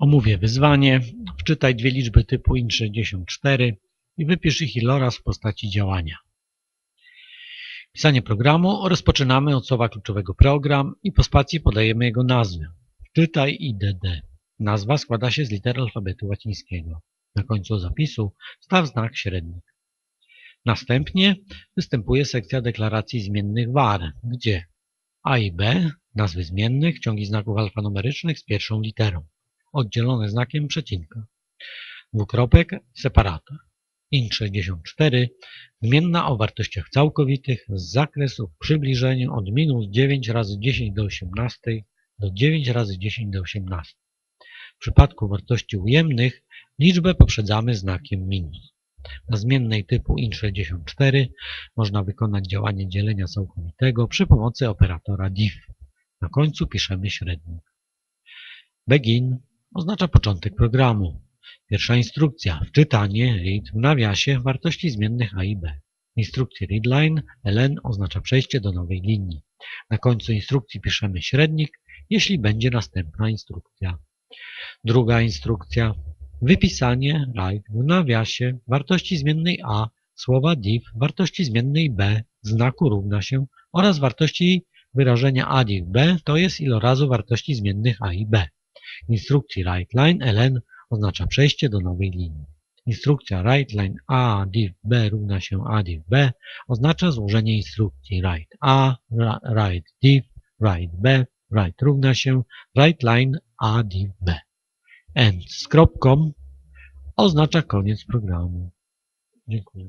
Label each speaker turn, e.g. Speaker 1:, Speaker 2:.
Speaker 1: Omówię wyzwanie. Wczytaj dwie liczby typu int64 i wypisz ich iloraz w postaci działania. Pisanie programu rozpoczynamy od słowa kluczowego program i po spacji podajemy jego nazwę. Wczytaj IDD. Nazwa składa się z liter alfabetu łacińskiego. Na końcu zapisu staw znak średnik. Następnie występuje sekcja deklaracji zmiennych var, gdzie a i b, nazwy zmiennych, ciągi znaków alfanumerycznych z pierwszą literą, oddzielone znakiem przecinka. Dwukropek, separator. int64, zmienna o wartościach całkowitych z zakresu w przybliżeniu od minus 9 razy 10 do 18 do 9 razy 10 do 18. W przypadku wartości ujemnych liczbę poprzedzamy znakiem minus. Na zmiennej typu int64 można wykonać działanie dzielenia całkowitego przy pomocy operatora div. Na końcu piszemy średnik. Begin oznacza początek programu. Pierwsza instrukcja. Wczytanie read w nawiasie wartości zmiennych a i b. W instrukcji readline ln oznacza przejście do nowej linii. Na końcu instrukcji piszemy średnik, jeśli będzie następna instrukcja. Druga instrukcja. Wypisanie write w nawiasie wartości zmiennej a słowa div wartości zmiennej b znaku równa się oraz wartości wyrażenia a div b to jest ilorazu wartości zmiennych a i b. Instrukcji writeline ln oznacza przejście do nowej linii. Instrukcja writeline a div b równa się a div b oznacza złożenie instrukcji write a, write div, write b, write równa się writeline a div b. End z kropką oznacza koniec programu. Dziękuję.